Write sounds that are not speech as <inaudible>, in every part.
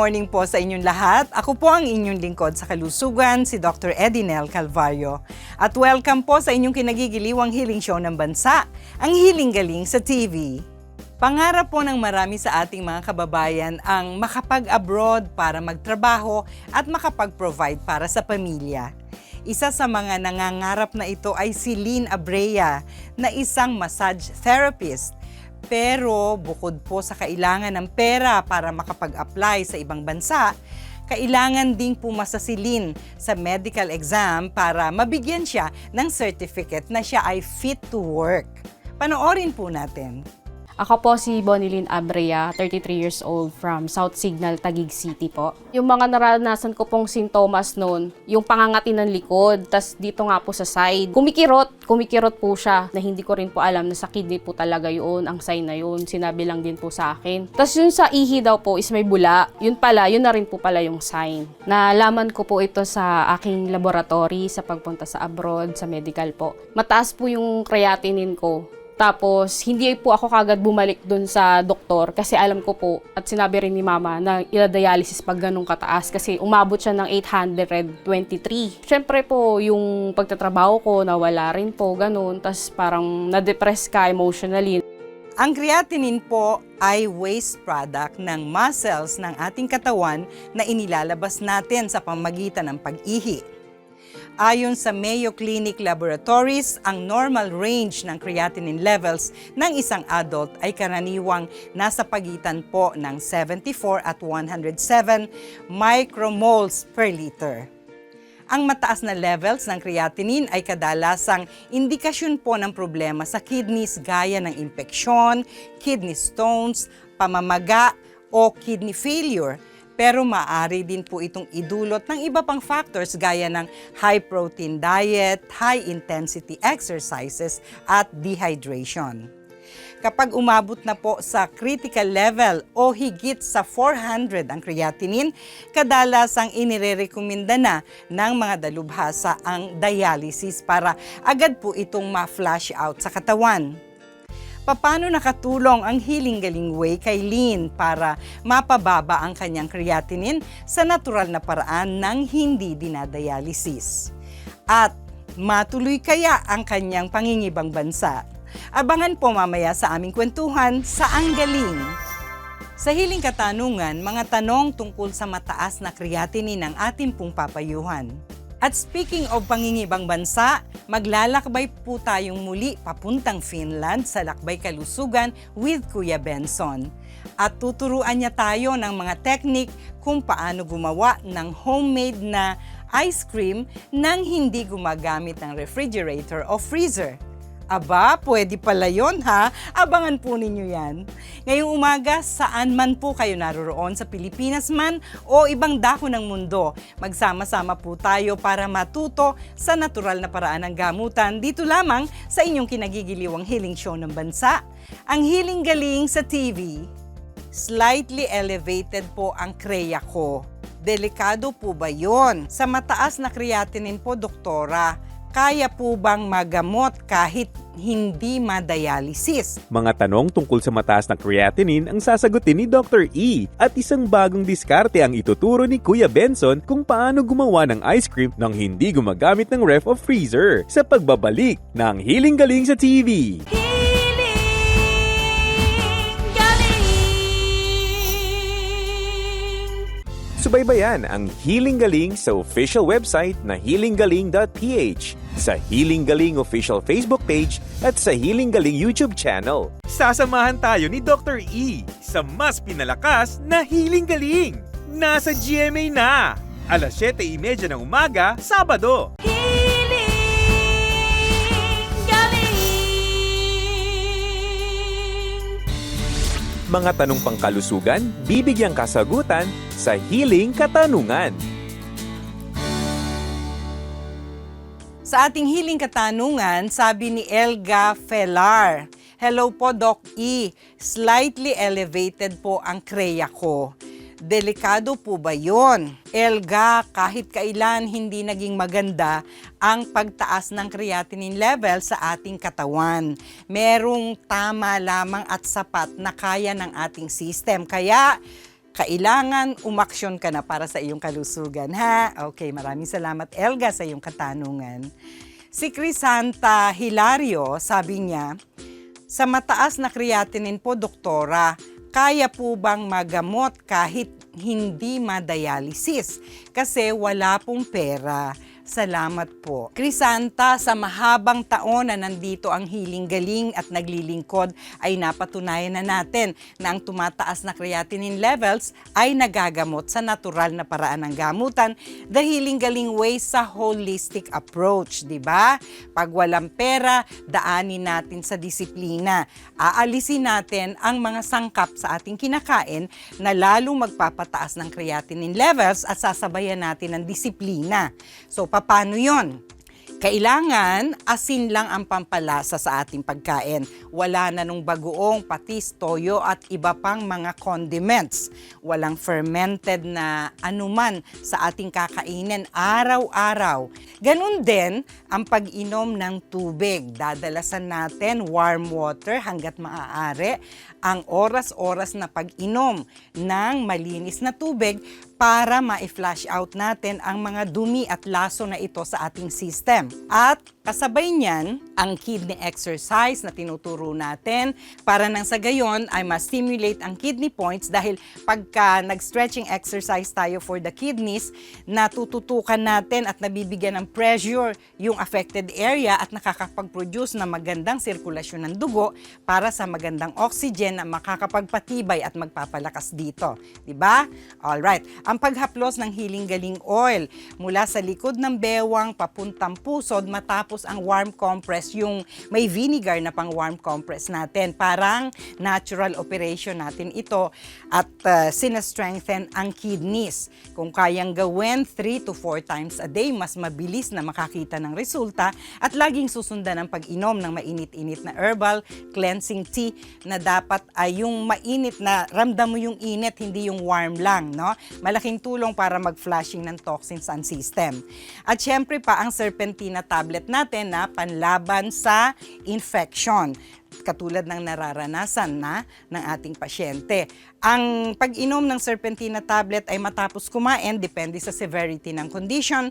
Morning po sa inyong lahat. Ako po ang inyong lingkod sa kalusugan, si Dr. Edinel Calvario. At welcome po sa inyong kinagigiliwang healing show ng bansa, ang Healing Galing sa TV. Pangarap po ng marami sa ating mga kababayan ang makapag-abroad para magtrabaho at makapag-provide para sa pamilya. Isa sa mga nangangarap na ito ay si Lynn Abrea na isang massage therapist pero bukod po sa kailangan ng pera para makapag-apply sa ibang bansa, kailangan ding pumasa sa medical exam para mabigyan siya ng certificate na siya ay fit to work. Panoorin po natin. Ako po si Bonilyn Abrea, 33 years old from South Signal, Taguig City po. Yung mga naranasan ko pong sintomas noon, yung pangangati ng likod, tas dito nga po sa side. Kumikirot, kumikirot po siya na hindi ko rin po alam na sa kidney po talaga yun, ang sign na yun. Sinabi lang din po sa akin. Tas yun sa ihi daw po is may bula. Yun pala, yun na rin po pala yung sign. Nalaman ko po ito sa aking laboratory sa pagpunta sa abroad, sa medical po. Mataas po yung creatinine ko. Tapos, hindi po ako kagad bumalik dun sa doktor kasi alam ko po at sinabi rin ni mama na ila-dialysis pag ganun kataas kasi umabot siya ng 823. Siyempre po, yung pagtatrabaho ko nawala rin po, ganun. Tapos parang na-depress ka emotionally. Ang creatinine po ay waste product ng muscles ng ating katawan na inilalabas natin sa pamagitan ng pag-ihi. Ayon sa Mayo Clinic Laboratories, ang normal range ng creatinine levels ng isang adult ay karaniwang nasa pagitan po ng 74 at 107 micromoles per liter. Ang mataas na levels ng creatinine ay kadalasang indikasyon po ng problema sa kidneys gaya ng impeksyon, kidney stones, pamamaga o kidney failure pero maaari din po itong idulot ng iba pang factors gaya ng high protein diet, high intensity exercises at dehydration. Kapag umabot na po sa critical level o higit sa 400 ang creatinine, kadalasang inirerekomenda na ng mga dalubhasa ang dialysis para agad po itong ma-flush out sa katawan. Paano nakatulong ang Healing Galing Way kay Lynn para mapababa ang kanyang creatinine sa natural na paraan ng hindi dinadialysis? At matuloy kaya ang kanyang pangingibang bansa? Abangan po mamaya sa aming kwentuhan sa Ang Galing. Sa hiling katanungan, mga tanong tungkol sa mataas na creatinine ang ating pong papayuhan. At speaking of pangingibang bansa, maglalakbay po tayong muli papuntang Finland sa Lakbay Kalusugan with Kuya Benson. At tuturuan niya tayo ng mga teknik kung paano gumawa ng homemade na ice cream nang hindi gumagamit ng refrigerator o freezer. Aba, pwede pala yon ha. Abangan po ninyo yan. Ngayong umaga, saan man po kayo naroroon sa Pilipinas man o ibang dako ng mundo, magsama-sama po tayo para matuto sa natural na paraan ng gamutan dito lamang sa inyong kinagigiliwang healing show ng bansa, ang Healing Galing sa TV. Slightly elevated po ang kreya ko. Delikado po ba yon? Sa mataas na creatinine po, doktora, kaya po bang magamot kahit hindi madialysis? Mga tanong tungkol sa mataas na creatinine ang sasagutin ni Dr. E. At isang bagong diskarte ang ituturo ni Kuya Benson kung paano gumawa ng ice cream nang hindi gumagamit ng ref o freezer sa pagbabalik ng Healing Galing sa TV. Subaybayan ang Healing Galing sa official website na healinggaling.ph, sa Healing Galing official Facebook page at sa Healing Galing YouTube channel. Sasamahan tayo ni Dr. E sa mas pinalakas na Healing Galing. Nasa GMA na! Alas 7.30 ng umaga, Sabado. Mga tanong pangkalusugan, bibigyang kasagutan sa Healing Katanungan. Sa ating hiling katanungan, sabi ni Elga Felar, Hello po Doc E, slightly elevated po ang kreya ko. Delikado po ba yon? Elga, kahit kailan hindi naging maganda ang pagtaas ng creatinine level sa ating katawan. Merong tama lamang at sapat na kaya ng ating system. Kaya kailangan umaksyon ka na para sa iyong kalusugan, ha? Okay, maraming salamat, Elga, sa iyong katanungan. Si Crisanta Hilario, sabi niya, sa mataas na creatinine po, doktora, kaya po bang magamot kahit hindi madialysis? Kasi wala pong pera. Salamat po. Crisanta, sa mahabang taon na nandito ang Hiling Galing at naglilingkod ay napatunayan na natin na ang tumataas na creatinine levels ay nagagamot sa natural na paraan ng gamutan. The Hiling Galing way sa holistic approach, di ba? Pag walang pera, daanin natin sa disiplina. Aalisin natin ang mga sangkap sa ating kinakain na lalong magpapataas ng creatinine levels at sasabayan natin ng disiplina. So, paano yon? Kailangan asin lang ang pampalasa sa ating pagkain. Wala na nung bagoong patis, toyo at iba pang mga condiments. Walang fermented na anuman sa ating kakainin araw-araw. Ganun din ang pag-inom ng tubig. Dadalasan natin warm water hanggat maaari ang oras-oras na pag-inom ng malinis na tubig para ma-flush out natin ang mga dumi at laso na ito sa ating system. At kasabay niyan, ang kidney exercise na tinuturo natin para nang sa gayon ay ma-stimulate ang kidney points dahil pagka nag-stretching exercise tayo for the kidneys, natututukan natin at nabibigyan ng pressure yung affected area at nakakapag-produce ng magandang sirkulasyon ng dugo para sa magandang oxygen na makakapagpatibay at magpapalakas dito. 'Di ba? All right. Ang paghaplos ng Healing Galing Oil mula sa likod ng bewang papuntang pusod matapos ang warm compress, yung may vinegar na pang warm compress natin. Parang natural operation natin ito at uh, sinastrengthen ang kidneys. Kung kayang gawin 3 to 4 times a day, mas mabilis na makakita ng resulta at laging susundan ang pag-inom ng mainit-init na herbal cleansing tea na dapat ay yung mainit na ramdam mo yung init, hindi yung warm lang, no? Malaking tulong para mag-flushing ng toxins ang system. At syempre pa ang serpentina tablet natin na panlaban sa infection katulad ng nararanasan na ng ating pasyente. Ang pag-inom ng serpentina tablet ay matapos kumain, depende sa severity ng condition.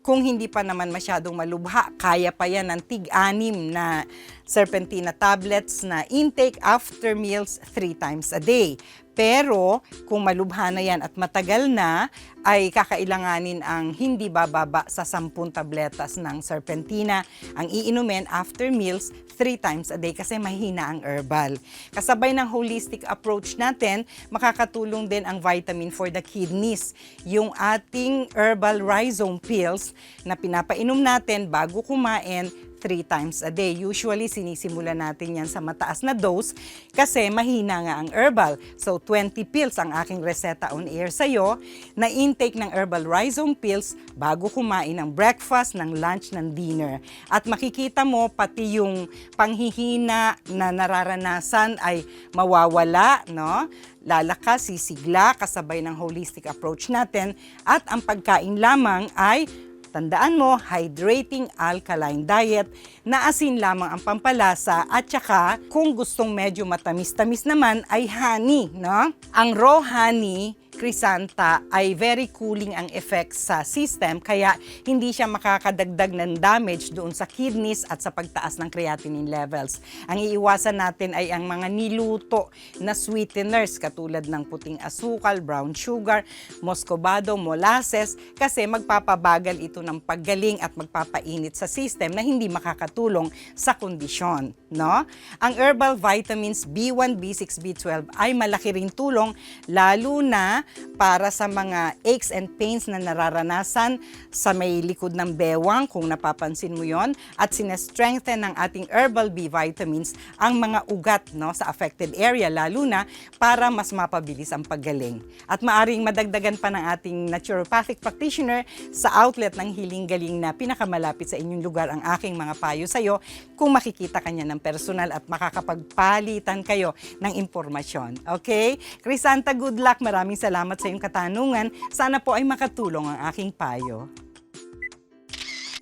Kung hindi pa naman masyadong malubha, kaya pa yan ng tig-anim na serpentina tablets na intake after meals three times a day. Pero kung malubha na yan at matagal na, ay kakailanganin ang hindi bababa sa 10 tabletas ng serpentina. Ang iinumin after meals three times a day kasi mahina ang herbal. Kasabay ng holistic approach natin, makakatulong din ang vitamin for the kidneys. Yung ating herbal rhizome pills na pinapainom natin bago kumain three times a day. Usually, sinisimula natin yan sa mataas na dose kasi mahina nga ang herbal. So, 20 pills ang aking reseta on air sa'yo na intake ng herbal rhizome pills bago kumain ng breakfast, ng lunch, ng dinner. At makikita mo pati yung panghihina na nararanasan ay mawawala, no? Lalakas, sisigla, kasabay ng holistic approach natin. At ang pagkain lamang ay Tandaan mo, hydrating alkaline diet na asin lamang ang pampalasa at saka kung gustong medyo matamis-tamis naman ay honey, no? Ang raw honey Crisanta ay very cooling ang effect sa system kaya hindi siya makakadagdag ng damage doon sa kidneys at sa pagtaas ng creatinine levels. Ang iiwasan natin ay ang mga niluto na sweeteners katulad ng puting asukal, brown sugar, moscovado, molasses kasi magpapabagal ito ng paggaling at magpapainit sa system na hindi makakatulong sa kondisyon. No? Ang herbal vitamins B1, B6, B12 ay malaki rin tulong lalo na para sa mga aches and pains na nararanasan sa may likod ng bewang kung napapansin mo yon at sinestrengthen ng ating herbal B vitamins ang mga ugat no, sa affected area lalo na para mas mapabilis ang paggaling. At maaring madagdagan pa ng ating naturopathic practitioner sa outlet ng Hiling Galing na pinakamalapit sa inyong lugar ang aking mga payo sa iyo kung makikita kanya ng personal at makakapagpalitan kayo ng impormasyon. Okay? Crisanta, good luck. Maraming salamat sa iyong katanungan. Sana po ay makatulong ang aking payo.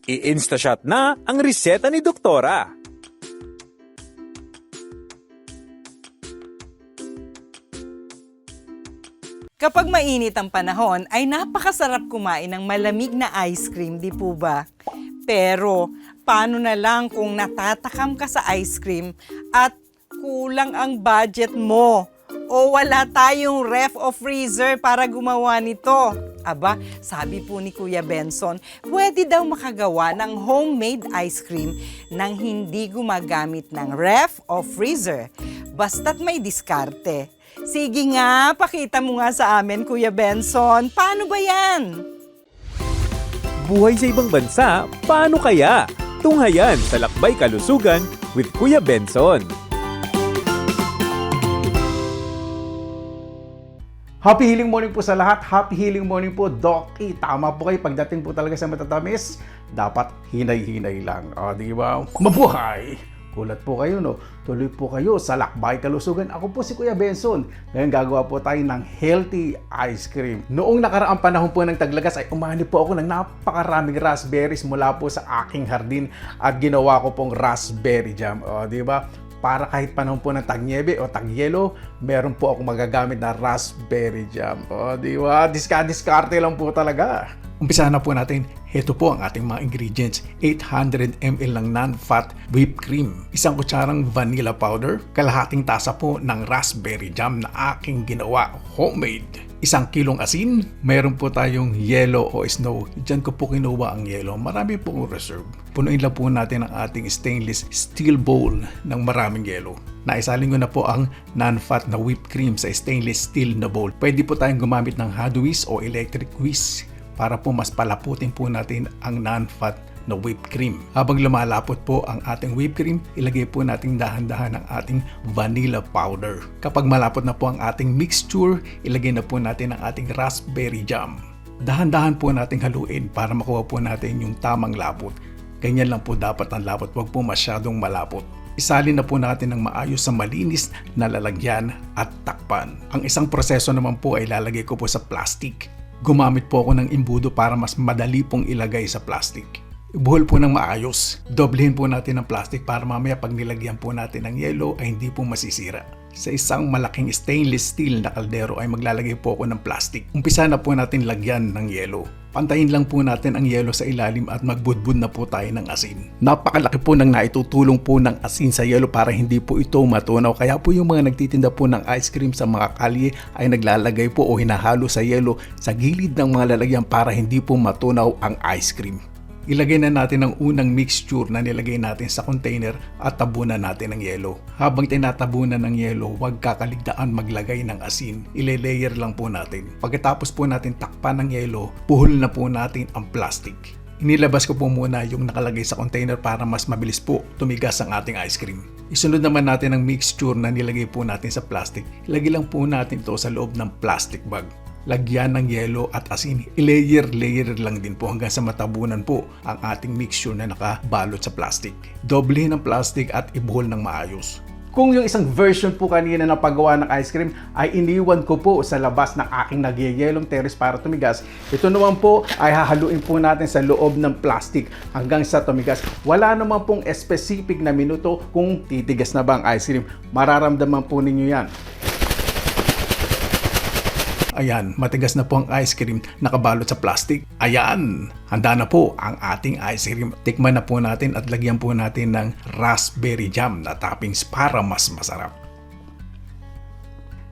I-instashot na ang reseta ni Doktora. Kapag mainit ang panahon, ay napakasarap kumain ng malamig na ice cream, di po ba? Pero, paano na lang kung natatakam ka sa ice cream at kulang ang budget mo? O wala tayong ref o freezer para gumawa nito? Aba, sabi po ni Kuya Benson, pwede daw makagawa ng homemade ice cream nang hindi gumagamit ng ref o freezer. Basta't may diskarte. Sige nga, pakita mo nga sa amin, Kuya Benson. Paano ba yan? Buhay sa ibang bansa, paano kaya? Tunghayan sa Lakbay Kalusugan with Kuya Benson. Happy healing morning po sa lahat. Happy healing morning po, Doc. E, tama po kayo. Pagdating po talaga sa matatamis, dapat hinay-hinay lang. O, di ba? Mabuhay! Kulat po kayo, no? Tuloy po kayo sa Lakbay Kalusugan. Ako po si Kuya Benson. Ngayon gagawa po tayo ng healthy ice cream. Noong nakaraang panahon po ng taglagas ay umani po ako ng napakaraming raspberries mula po sa aking hardin at ginawa ko pong raspberry jam. O, di ba? Para kahit panahon po ng tagniebe o tagyelo, meron po ako magagamit na raspberry jam. O, di ba? Diska-diskarte lang po talaga. Umpisa na po natin. Ito po ang ating mga ingredients. 800 ml ng non-fat whipped cream, isang kutsarang vanilla powder, kalahating tasa po ng raspberry jam na aking ginawa homemade. Isang kilong asin, mayroon po tayong yellow o snow. Diyan ko po kinuha ang yellow. Marami pong reserve. Punuin lang po natin ang ating stainless steel bowl ng maraming yellow. Naisalin ko na po ang non-fat na whipped cream sa stainless steel na bowl. Pwede po tayong gumamit ng hand whisk o electric whisk para po mas palaputin po natin ang non-fat na whipped cream. Habang lumalapot po ang ating whipped cream, ilagay po natin dahan-dahan ang ating vanilla powder. Kapag malapot na po ang ating mixture, ilagay na po natin ang ating raspberry jam. Dahan-dahan po nating haluin para makuha po natin yung tamang lapot. Ganyan lang po dapat ang lapot, wag po masyadong malapot. Isalin na po natin ng maayos sa malinis na lalagyan at takpan. Ang isang proseso naman po ay lalagay ko po sa plastic. Gumamit po ako ng imbudo para mas madali pong ilagay sa plastic. Ibuhol po ng maayos. Doblehin po natin ang plastic para mamaya pag nilagyan po natin ng yelo ay hindi po masisira. Sa isang malaking stainless steel na kaldero ay maglalagay po ako ng plastic. Umpisa na po natin lagyan ng yelo. Pantayin lang po natin ang yelo sa ilalim at magbudbud na po tayo ng asin. Napakalaki po ng naitutulong po ng asin sa yelo para hindi po ito matunaw. Kaya po yung mga nagtitinda po ng ice cream sa mga kalye ay naglalagay po o hinahalo sa yelo sa gilid ng mga lalagyan para hindi po matunaw ang ice cream. Ilagay na natin ang unang mixture na nilagay natin sa container at tabunan natin ng yelo. Habang tinatabunan ng yelo, huwag kakaligtaan maglagay ng asin. Ile-layer lang po natin. Pagkatapos po natin takpan ng yelo, puhol na po natin ang plastic. Inilabas ko po muna yung nakalagay sa container para mas mabilis po tumigas ang ating ice cream. Isunod naman natin ang mixture na nilagay po natin sa plastic. Ilagay lang po natin ito sa loob ng plastic bag lagyan ng yelo at asin. I-layer-layer lang din po hanggang sa matabunan po ang ating mixture na nakabalot sa plastic. Doblehin ang plastic at ibuhol ng maayos. Kung yung isang version po kanina na paggawa ng ice cream ay iniwan ko po sa labas ng aking nagyayelong terrace para tumigas, ito naman po ay hahaluin po natin sa loob ng plastic hanggang sa tumigas. Wala naman pong specific na minuto kung titigas na ba ang ice cream. Mararamdaman po ninyo yan. Ayan, matigas na po ang ice cream nakabalot sa plastic. Ayan, handa na po ang ating ice cream. Tikman na po natin at lagyan po natin ng raspberry jam na toppings para mas masarap.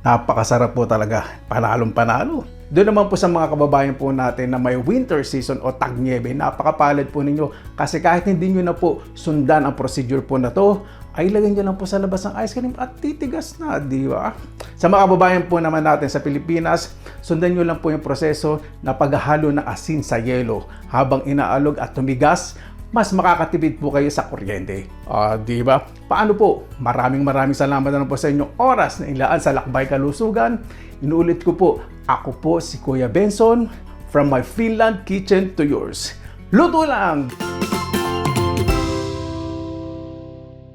Napakasarap po talaga. Panalong panalo. Doon naman po sa mga kababayan po natin na may winter season o tagniebe, napakapalad po ninyo kasi kahit hindi nyo na po sundan ang procedure po na to, ay lagyan nyo lang po sa labas ng ice cream at titigas na, di ba? Sa mga kababayan po naman natin sa Pilipinas, sundan nyo lang po yung proseso na paghahalo ng asin sa yelo habang inaalog at tumigas, mas makakatipid po kayo sa kuryente. Ah, di ba? Paano po? Maraming maraming salamat na po sa inyong oras na ilaan sa Lakbay Kalusugan. Inuulit ko po, ako po si Kuya Benson from my Finland kitchen to yours. Luto lang!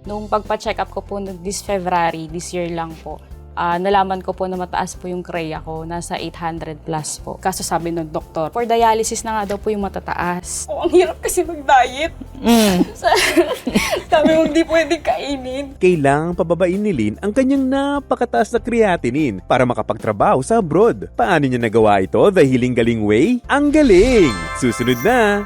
Nung pagpa-check up ko po this February, this year lang po, ah, nalaman ko po na mataas po yung kreya ko, nasa 800 plus po. Kaso sabi ng doktor, for dialysis na nga daw po yung matataas. <laughs> Oh, ang hirap kasi mag-diet. <laughs> sabi mo, hindi pwede kainin. Kailangang pababain ni Lynn ang kanyang napakataas na creatinine para makapagtrabaho sa abroad. Paano niya nagawa ito the healing galing way? Ang galing! Susunod na!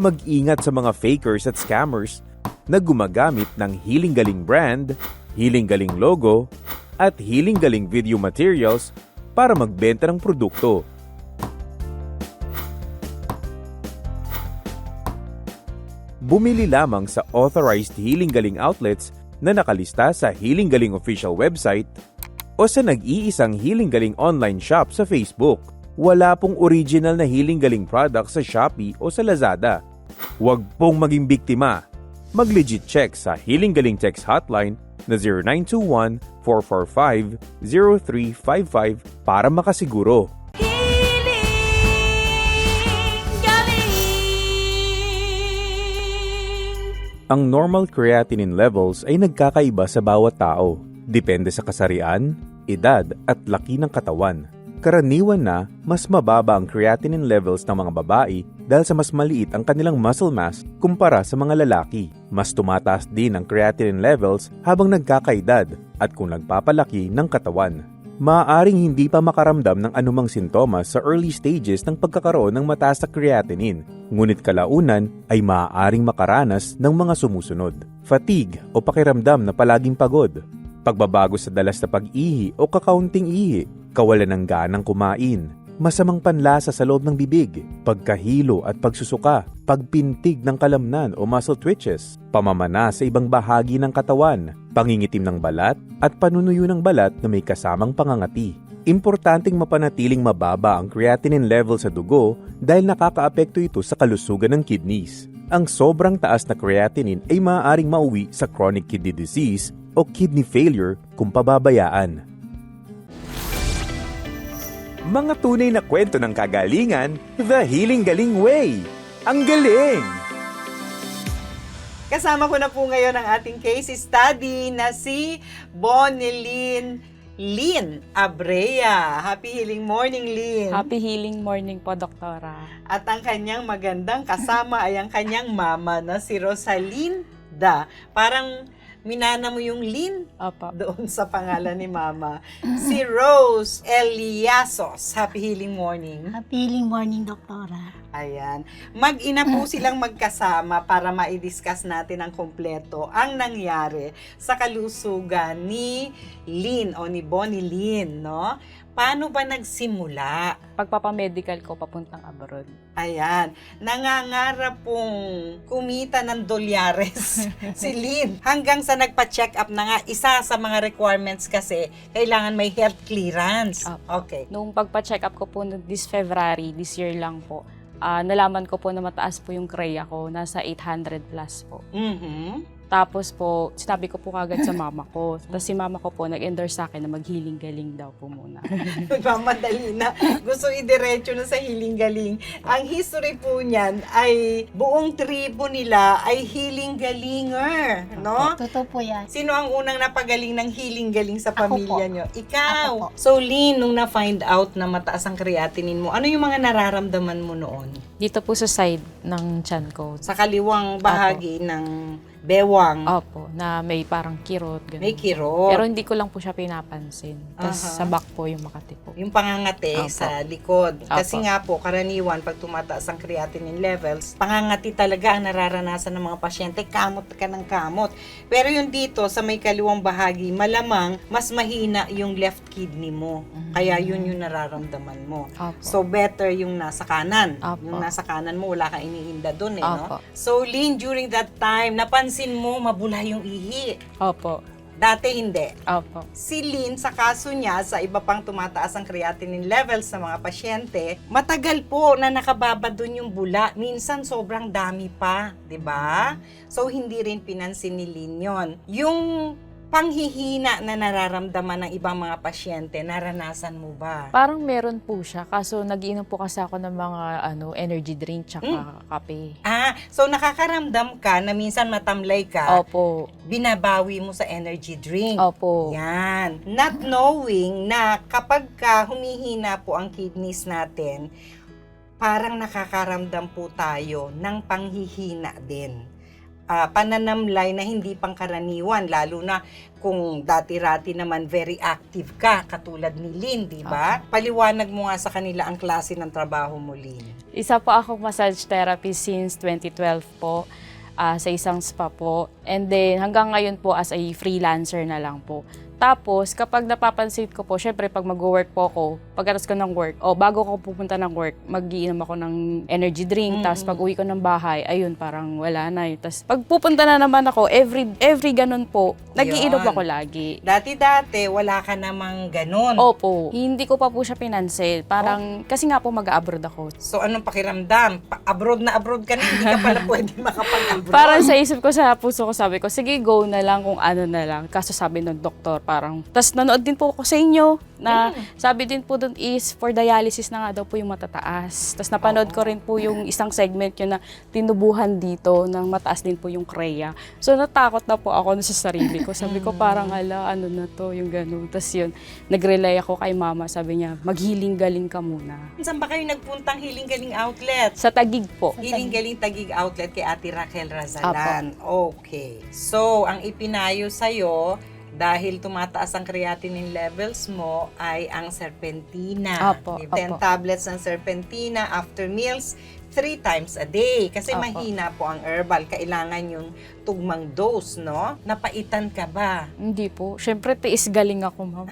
Mag-ingat sa mga fakers at scammers na gumagamit ng Healing Galing brand, Healing Galing logo, at Healing Galing video materials para magbenta ng produkto. bumili lamang sa authorized Healing Galing outlets na nakalista sa Healing Galing official website o sa nag-iisang Healing Galing online shop sa Facebook. Wala pong original na Healing Galing product sa Shopee o sa Lazada. Huwag pong maging biktima. Mag-legit check sa Healing Galing text hotline na 0921-445-0355 para makasiguro. Ang normal creatinine levels ay nagkakaiba sa bawat tao. Depende sa kasarian, edad at laki ng katawan. Karaniwan na mas mababa ang creatinine levels ng mga babae dahil sa mas maliit ang kanilang muscle mass kumpara sa mga lalaki. Mas tumataas din ang creatinine levels habang nagkakaedad at kung nagpapalaki ng katawan. Maaaring hindi pa makaramdam ng anumang sintomas sa early stages ng pagkakaroon ng mataas na creatinine, ngunit kalaunan ay maaaring makaranas ng mga sumusunod. Fatigue o pakiramdam na palaging pagod, pagbabago sa dalas na pag-ihi o kakaunting ihi, kawalan ng ganang kumain, masamang panlasa sa loob ng bibig, pagkahilo at pagsusuka, pagpintig ng kalamnan o muscle twitches, pamamana sa ibang bahagi ng katawan, pangingitim ng balat, at panunuyo ng balat na may kasamang pangangati. Importanteng mapanatiling mababa ang creatinine level sa dugo dahil nakakaapekto ito sa kalusugan ng kidneys. Ang sobrang taas na creatinine ay maaaring mauwi sa chronic kidney disease o kidney failure kung pababayaan. Mga tunay na kwento ng kagalingan, The Healing Galing Way. Ang galing! Kasama ko na po ngayon ang ating case study na si Bonilyn Lynn Abrea. Happy healing morning, Lynn. Happy healing morning po, Doktora. At ang kanyang magandang kasama ay ang kanyang mama na si Rosalinda. Parang minana mo yung Lynn Opo. doon sa pangalan ni mama. Si Rose Eliasos. Happy healing morning. Happy healing morning, Doktora. Ayan. Mag-ina po <laughs> silang magkasama para ma-discuss natin ang kompleto ang nangyari sa kalusugan ni Lynn o ni Bonnie Lynn, no? Paano ba nagsimula? Pagpapamedical ko papuntang abroad. Ayan. Nangangarap pong kumita ng dolyares <laughs> si Lynn. Hanggang sa nagpa-check up na nga, isa sa mga requirements kasi, kailangan may health clearance. Apo. Okay. Nung pagpa-check up ko po this February, this year lang po, ah, nalaman ko po na mataas po yung kreya ko, nasa 800 plus po. Mhm. Tapos po, sinabi ko po kagad sa mama ko. Tapos si mama ko po nag-endorse sa akin na maghiling-galing daw po muna. <laughs> Nagmamadali na. Gusto idiretso na sa hiling-galing. Ang history po niyan ay buong tribo nila ay hiling-galinger. No? Totoo po yan. Sino ang unang napagaling ng hiling-galing sa Ako pamilya po. nyo? Ikaw. Ako po. So, Lynn, nung na-find out na mataas ang creatinine mo, ano yung mga nararamdaman mo noon? Dito po sa side ng chan ko. Sa kaliwang bahagi ng bewang, Opo, na may parang kirot. Ganun. may kirot. Pero hindi ko lang po siya pinapansin. Tapos Aha. sa back po yung makati po. Yung pangangati Apo. sa likod. Kasi Apo. nga po, karaniwan, pag tumataas ang creatinine levels, pangangati talaga ang nararanasan ng mga pasyente. Kamot ka ng kamot. Pero yung dito, sa may kaliwang bahagi, malamang mas mahina yung left kidney mo. Kaya yun yung nararamdaman mo. Opo. So, better yung nasa kanan. Apo. Yung nasa kanan mo, wala kang iniinda doon eh, no? So, Lynn, during that time, napansin napansin mo mabula yung ihi. Opo. Dati hindi. Opo. Si Lynn, sa kaso niya, sa iba pang tumataas ang creatinine levels sa mga pasyente, matagal po na nakababa dun yung bula. Minsan sobrang dami pa, di ba? So, hindi rin pinansin ni Lynn yun. Yung panghihina na nararamdaman ng ibang mga pasyente, naranasan mo ba? Parang meron po siya, kaso nagiinom po kasi ako ng mga ano energy drink tsaka Mm. kape. Ah, so nakakaramdam ka na minsan matamlay ka, Opo. binabawi mo sa energy drink. Opo. Yan. Not knowing na kapag ka humihina po ang kidneys natin, parang nakakaramdam po tayo ng panghihina din. Ah, pananamlay na hindi pangkaraniwan, lalo na kung dati-rati naman very active ka, katulad ni Lynn, di ba? Paliwanag mo nga sa kanila ang klase ng trabaho mo, Lynn. Isa po akong massage therapist since 2012 po ah, sa isang spa po. And then hanggang ngayon po as a freelancer na lang po. Tapos, kapag napapansin ko po, syempre pag mag-work po ako, pagkatapos ko ng work, o bago ko pupunta ng work, magiinom ako ng energy drink. Tapos pag uwi ko ng bahay, ayun, parang wala na. Tapos pag pupunta na naman ako, every, every ganun po, nagiinom ako lagi. Dati-dati, wala ka namang ganun. Opo. Hindi ko pa po siya pinansin. Parang, kasi nga po mag-abroad ako. So, anong pakiramdam? Pa- abroad na abroad ka na, hindi ka pala <laughs> pwede makapag-abroad. Parang sa isip ko, sa puso ko, sabi ko, sige, go na lang kung ano na lang. Kaso sabi ng doktor, parang, tas nanood din po ako sa inyo, na sabi din po doon is for dialysis na nga daw po yung matataas. Tapos napanood ko rin po yung isang segment yun na tinubuhan dito ng mataas din po yung kreya. So natakot na po ako sa sarili ko. Sabi ko parang ala, ano na to, yung ganun. Tapos yun, nag-relay ako kay mama. Sabi niya, maghiling galing ka muna. Saan ba kayo nagpuntang Hiling Galing Outlet? Sa tagig po. Hiling Galing Tagig Outlet kay Ate Raquel Razalan. Okay. So, ang ipinayo sa'yo, dahil tumataas ang creatinine levels mo, ay ang serpentina. Apo, 10 apo. tablets ng serpentina after meals, three times a day. Kasi Apo. mahina po ang herbal. Kailangan yung tugmang dose, no? Napaitan ka ba? Hindi po. Siyempre, tiis galing ako, ma'am.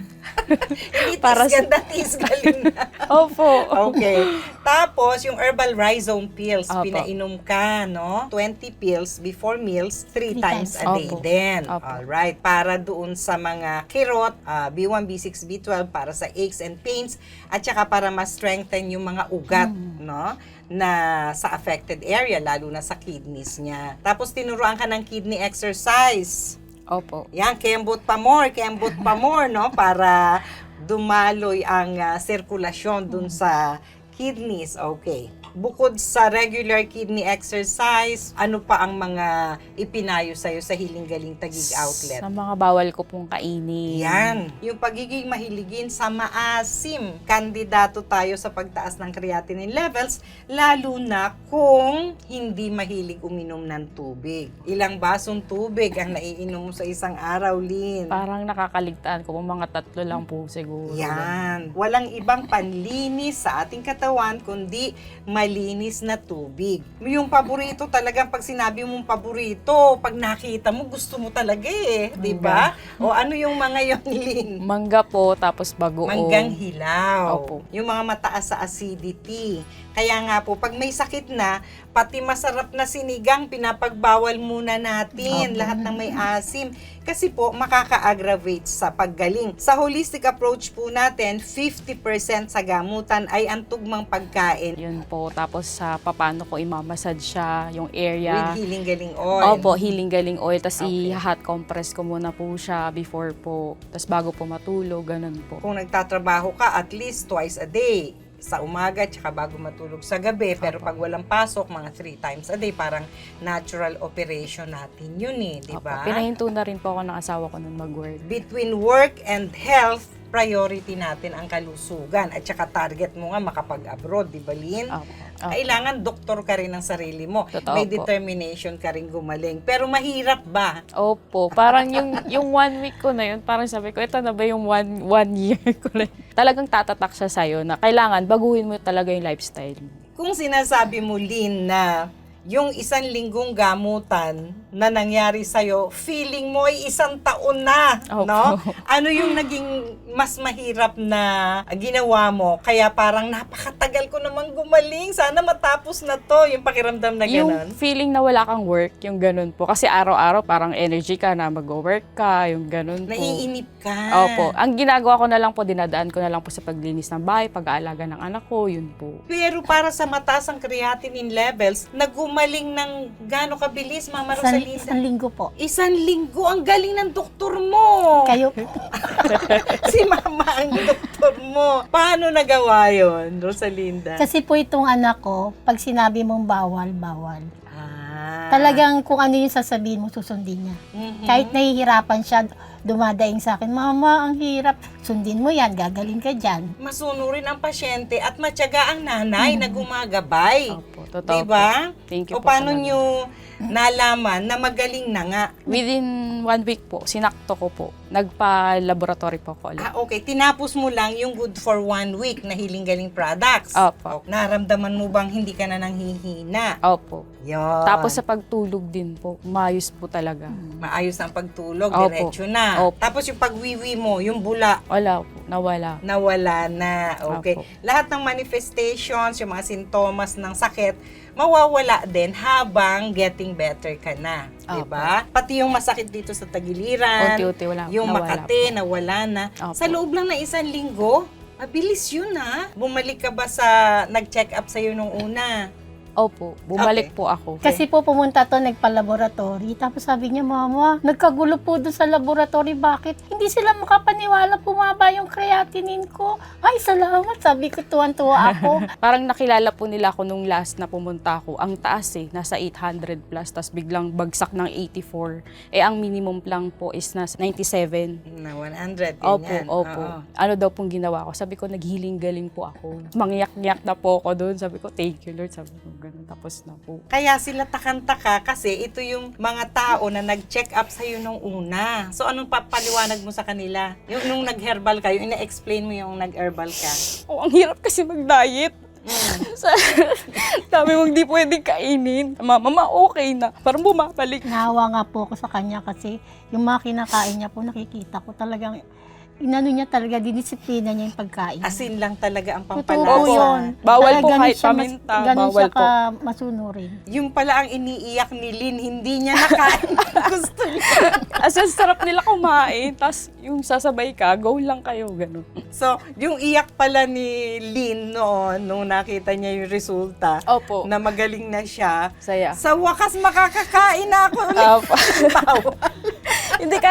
<laughs> Hindi Para sa- ganda, tis galing na. <laughs> Opo. Okay. Tapos, yung herbal rhizome pills, Opo. pinainom ka, no? 20 pills before meals, 3 Three times times. a day Opo. din. Opo. Alright. Para doon sa mga kirot, ah, B1, B6, B12, para sa aches and pains, at saka para ma-strengthen yung mga ugat, Mm. no? Na sa affected area, lalo na sa kidneys niya. Tapos, tinuruan ka ng kidney exercise. Opo. Yan, kembot pa more, kembot pa more, no? Para dumaloy ang ah, sirkulasyon dun sa kidneys. Okay. Bukod sa regular kidney exercise, ano pa ang mga ipinayo sa'yo sa Hiling Galing Tagig Outlet? Sa mga bawal ko pong kainin. Yan. Yung pagiging mahiligin sa maasim. Kandidato tayo sa pagtaas ng creatinine levels, lalo na kung hindi mahilig uminom ng tubig. Ilang basong tubig ang naiinom mo sa isang araw, Lynn? Parang nakakaligtaan ko kung mga tatlo lang po siguro. Yan. Walang ibang panlinis sa ating katawan kundi malinis na tubig. Yung paborito talagang pag sinabi mong paborito, pag nakita mo gusto mo talaga eh, 'di ba? O ano yung mga yon, Lynn? Mangga po, tapos bagoong. Manggang hilaw. Opo. Yung mga mataas sa acidity. Kaya nga po, pag may sakit na, pati masarap na sinigang, pinapagbawal muna natin lahat ng may asim. Kasi po, makaka-aggravate sa paggaling. Sa holistic approach po natin, 50% sa gamutan ay ang tugmang pagkain Yun po. Tapos sa paano ko imamassage siya, yung area. with healing galing oil. Opo, healing galing oil. Tapos Okay. i-hot compress ko muna po siya before po. Tapos bago po matulog, ganun po. Kung nagtatrabaho ka, at least twice a day sa umaga tsaka bago matulog sa gabi. Pero pag walang pasok, mga three times a day, parang natural operation natin yun eh, di Opo. ba? Pinahinto na rin po ako ng asawa ko nun mag-work. Between work and health, priority natin ang kalusugan. At saka target mo nga makapag-abroad, di ba, Lynn? Opo. Opo. Kailangan doktor ka rin ng sarili mo. Totoo May po. determination ka rin gumaling. Pero mahirap ba? Opo, parang yung yung one week ko na yun, parang sabi ko, ito na ba yung one, one year <laughs> ko na yun? Talagang tatatak siya sa'yo na kailangan baguhin mo talaga yung lifestyle mo. Kung sinasabi mo, Lynn, na yung isang linggong gamutan na nangyari sa'yo, feeling mo ay isang taon na, Opo. no? Ano yung naging mas mahirap na ginawa mo? Kaya parang napakatagal tagal ko naman gumaling. Sana matapos na to. Yung pakiramdam na Yung gano'n. feeling na wala kang work, yung ganun po. Kasi araw-araw parang energy ka na mag-work ka, yung ganun po. Naiinip ka. Opo. Ang ginagawa ko na lang po, dinadaan ko na lang po sa paglinis ng bahay, pag-aalaga ng anak ko, yun po. Pero para sa mataas ang creatinine levels, nagumaling ng gaano kabilis, Mama Isang, Rosalinda? isang linggo po. Isang linggo, ang galing ng doktor mo. Kayo po. <laughs> si Mama ang doktor mo. Paano nagawa yon, Rosalinda? Kasi po itong anak ko, pag sinabi mong bawal, bawal. Ah. Talagang kung ano yung sasabihin mo, susundin niya. Mhm. Kahit nahihirapan siya, dumadaing sa akin, Mama, ang hirap. Sundin mo yan, gagaling ka dyan. Masunurin ang pasyente at matyaga ang nanay na gumagabay. Opo, totoo Diba? po. Thank you O po paano sa mga- nyo nalaman na magaling na nga? Within one week po, sinakto ko po. Nagpa-laboratory po ko ulit. Ah, okay. Tinapos mo lang yung good for one week na Healing Galing products. Opo. Naramdaman mo bang hindi ka na nanghihina? Opo. Yun. Tapos sa pagtulog din po, maayos po talaga. Maayos ang pagtulog, Opo. diretso na. Opo. Tapos yung pagwiwi mo, yung bula, Wala po, nawala. nawala na. Okay. Opo. Lahat ng manifestations, yung mga sintomas ng sakit, mawawala din habang getting better ka na. Opo. Diba? Pati yung masakit dito sa tagiliran, Unti-unti wala. yung nawala makate, po. nawala na. Opo. Sa loob lang ng isang linggo, mabilis yun ha. Bumalik ka ba sa nag-check up sa'yo nung una? Opo, bumalik Okay. po ako. Kasi po pumunta to, nagpa-laboratory. Tapos sabi niya, Mama, nagkagulo po doon sa laboratory. Bakit? Hindi sila makapaniwala bumaba yung creatinine ko. Ay, salamat. Sabi ko, tuwan-tuwa ako. <laughs> Parang nakilala po nila ako nung last na pumunta ako. Ang taas eh, nasa 800 plus, tapos biglang bagsak ng 84. Eh, ang minimum lang po is nasa 97. Na 100, Opo, ganyan. opo. Oo. Ano daw pong ginawa ko? Sabi ko, naghiling galing po ako. Mangyak-ngyak na po ako doon. Sabi ko, thank you Lord. Sabi ko, ganun. Tapos na po. Kaya sila takantaka kasi ito yung mga tao na nag-check up sa'yo nung una. So, anong papaliwanag mo sa kanila? Yung nung nag-herbal ka, yung ina-explain mo yung nag-herbal ka. Oh, ang hirap kasi mag-diet. Sa, <laughs> dami mong di pwedeng kainin. Mama, ma, okay na. Parang bumabalik. Nahawa nga po ako sa kanya kasi yung mga kinakain niya po, nakikita ko talagang, inano niya talaga, dinisiplina niya yung pagkain. Asin lang talaga ang pampalasa. yun. Bawal po kahit paminta, Ganun bawal siya po. ka masunurin. Yung pala ang iniiyak ni Lynn, hindi niya nakain. <laughs> Gusto niya. As in, sarap nila kumain. Tapos yung sasabay ka, go lang kayo. Ganun. So, yung iyak pala ni Lynn noon, nung nakita niya yung resulta, Opo. na magaling na siya, Saya. sa wakas makakakain na ako ulit. Opo. <laughs>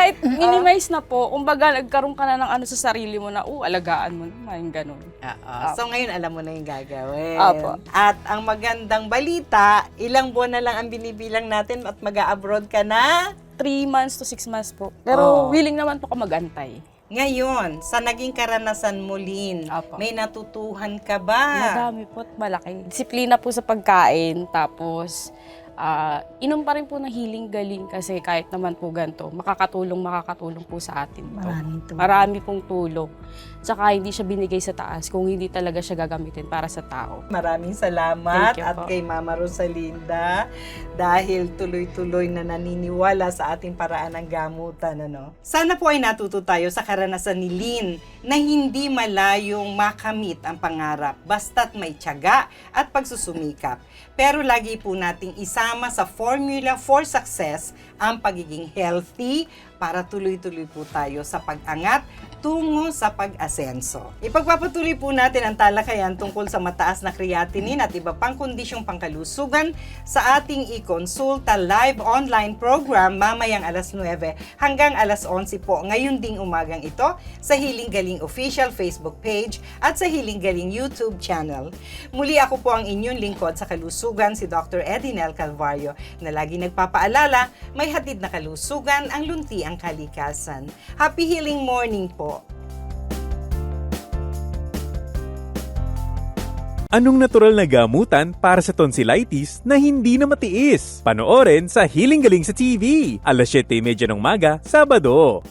Kahit minimize na po. Kumbaga, nagkaroon ka na ng ano sa sarili mo na, uh, alagaan mo naman. Yung ganun. Oo. So ngayon alam mo na yung gagawin. Apo. At ang magandang balita, ilang buwan na lang ang binibilang natin at mag-abroad ka na. Three months to six months po. Pero Oh. willing naman po ka magantay. Ngayon, sa naging karanasan mo, Lynn, Apo. may natutuhan ka ba? Madami po at malaki. Disiplina po sa pagkain, tapos ah, inom pa rin po ng healing galing kasi kahit naman po ganito, makakatulong, makakatulong po sa atin. to. Maraming tulong. Marami pong tulong. Tsaka hindi siya binigay sa taas kung hindi talaga siya gagamitin para sa tao. Maraming salamat at po. kay Mama Rosalinda dahil tuloy-tuloy na naniniwala sa ating paraan ng gamutan. Ano? Sana po ay natuto tayo sa karanasan ni Lynn na hindi malayong makamit ang pangarap basta't may tiyaga at pagsusumikap. Pero lagi po nating isama sa formula for success ang pagiging healthy para tuloy-tuloy po tayo sa pag-angat tungo sa pag-asenso. Ipagpapatuloy po natin ang talakayan tungkol sa mataas na creatinine at iba pang kondisyong pangkalusugan sa ating e-consulta live online program mamayang alas 9 hanggang alas 11 po ngayon ding umagang ito sa Hiling Galing official Facebook page at sa Hiling Galing YouTube channel. Muli ako po ang inyong lingkod sa kalusugan si Dr. Edinel Calvario na lagi nagpapaalala may hatid na kalusugan ang lunti ang kalikasan. Happy healing morning po! Anong natural na gamutan para sa tonsillitis na hindi na matiis? Panoorin sa Healing Galing sa TV, alas 7.30 ng maga, Sabado.